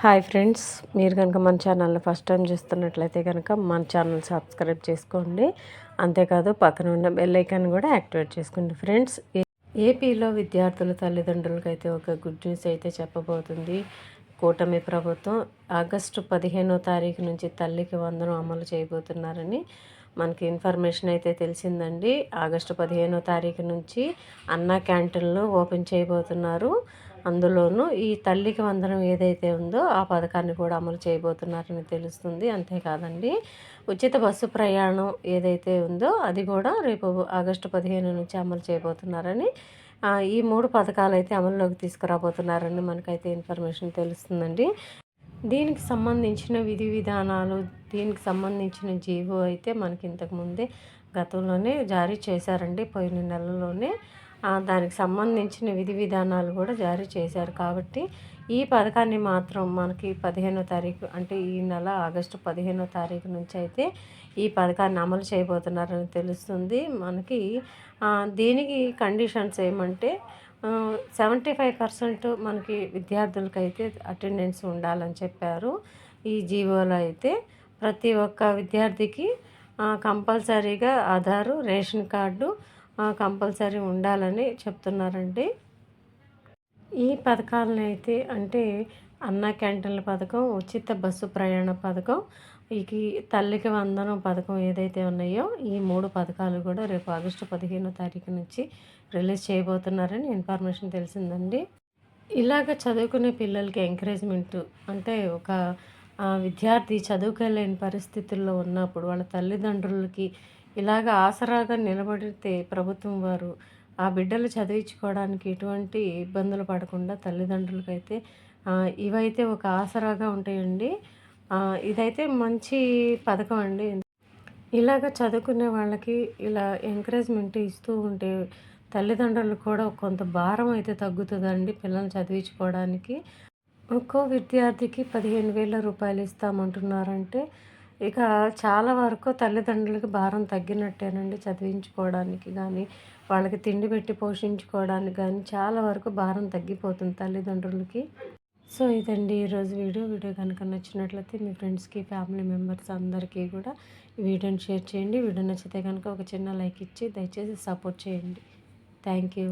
Hi friends మీరు కనుక మన ఛానల్ని ఫస్ట్ టైం చూస్తున్నట్లయితే కనుక మన ఛానల్ సబ్స్క్రైబ్ చేసుకోండి. అంతేకాదు పక్కన ఉన్న బెల్ ఐకాన్ కూడా యాక్టివేట్ చేసుకోండి ఫ్రెండ్స్. ఏపీలో విద్యార్థుల తల్లిదండ్రులకి అయితే ఒక గుడ్ న్యూస్ అయితే చెప్పబోతుంది. కూటమి ప్రభుత్వం ఆగస్టు పదిహేనో తారీఖు నుంచి తల్లికి వందనం అమలు చేయబోతున్నారని మనకి ఇన్ఫర్మేషన్ అయితే తెలిసిందండి. ఆగస్టు పదిహేనో తారీఖు నుంచి అన్నా క్యాంటీన్లు ఓపెన్ చేయబోతున్నారు. అందులోనూ ఈ తల్లికి వందనం ఏదైతే ఉందో ఆ పథకాన్ని కూడా అమలు చేయబోతున్నారని తెలుస్తుంది. అంతేకాదండి ఉచిత బస్సు ప్రయాణం ఏదైతే ఉందో అది కూడా రేపు ఆగస్టు పదిహేను నుంచి అమలు చేయబోతున్నారని ఈ మూడు పథకాలు అయితే అమల్లోకి తీసుకురాబోతున్నారని మనకైతే ఇన్ఫర్మేషన్ తెలుస్తుందండి. దీనికి సంబంధించిన విధి విధానాలు దీనికి సంబంధించిన జీవో అయితే మనకి ఇంతకుముందే గతంలోనే జారీ చేశారండి. పోయిన నెలలోనే దానికి సంబంధించిన విధి విధానాలు కూడా జారీ చేశారు. కాబట్టి ఈ పథకాన్ని మాత్రం మనకి పదిహేనో తారీఖు అంటే ఈ నెల ఆగస్టు పదిహేనో తారీఖు నుంచి అయితే ఈ పథకాన్ని అమలు చేయబోతున్నారని తెలుస్తుంది మనకి. దీనికి కండిషన్స్ ఏమంటే సెవెంటీ ఫైవ్ పర్సెంట్ మనకి విద్యార్థులకైతే అటెండెన్స్ ఉండాలని చెప్పారు. ఈ జీవోలో అయితే ప్రతి ఒక్క విద్యార్థికి కంపల్సరీగా ఆధారు రేషన్ కార్డు కంపల్సరీ ఉండాలని చెప్తున్నారండి. ఈ పథకాలను అయితే అంటే అన్న క్యాంటీన్ల పథకం ఉచిత బస్సు ప్రయాణ పథకం ఈ తల్లికి వందనం పథకం ఏదైతే ఉన్నాయో ఈ మూడు పథకాలు కూడా రేపు ఆగస్టు పదిహేనో తారీఖు నుంచి రిలీజ్ చేయబోతున్నారని ఇన్ఫర్మేషన్ తెలిసిందండి. ఇలాగ చదువుకునే పిల్లలకి ఎంకరేజ్మెంట్ అంటే ఒక విద్యార్థి చదువుకోలేని పరిస్థితుల్లో ఉన్నప్పుడు వాళ్ళ తల్లిదండ్రులకి ఇలాగ ఆసరాగా నిలబడితే ప్రభుత్వం వారు ఆ బిడ్డలు చదివించుకోవడానికి ఎటువంటి ఇబ్బందులు పడకుండా తల్లిదండ్రులకైతే ఇవైతే ఒక ఆసరాగా ఉంటాయండి. ఇదైతే మంచి పథకం అండి. ఇలాగ చదువుకునే వాళ్ళకి ఇలా ఎంకరేజ్మెంట్ ఇస్తూ ఉంటే తల్లిదండ్రులకు కూడా కొంత భారం అయితే తగ్గుతుందండి పిల్లల్ని చదివించుకోవడానికి. ఒక్కో విద్యార్థికి పదిహేను వేల రూపాయలు ఇస్తామంటున్నారంటే ఇక చాలా వరకు తల్లిదండ్రులకి భారం తగ్గినట్టేనండి చదివించుకోవడానికి కానీ వాళ్ళకి తిండి పెట్టి పోషించుకోవడానికి కానీ చాలా వరకు భారం తగ్గిపోతుంది తల్లిదండ్రులకి. సో ఇదండి ఈరోజు వీడియో. వీడియో కనుక నచ్చినట్లయితే మీ ఫ్రెండ్స్కి ఫ్యామిలీ మెంబర్స్ అందరికీ కూడా ఈ వీడియోని షేర్ చేయండి. వీడియో నచ్చితే కనుక ఒక చిన్న లైక్ ఇచ్చి దయచేసి సపోర్ట్ చేయండి. Thank you.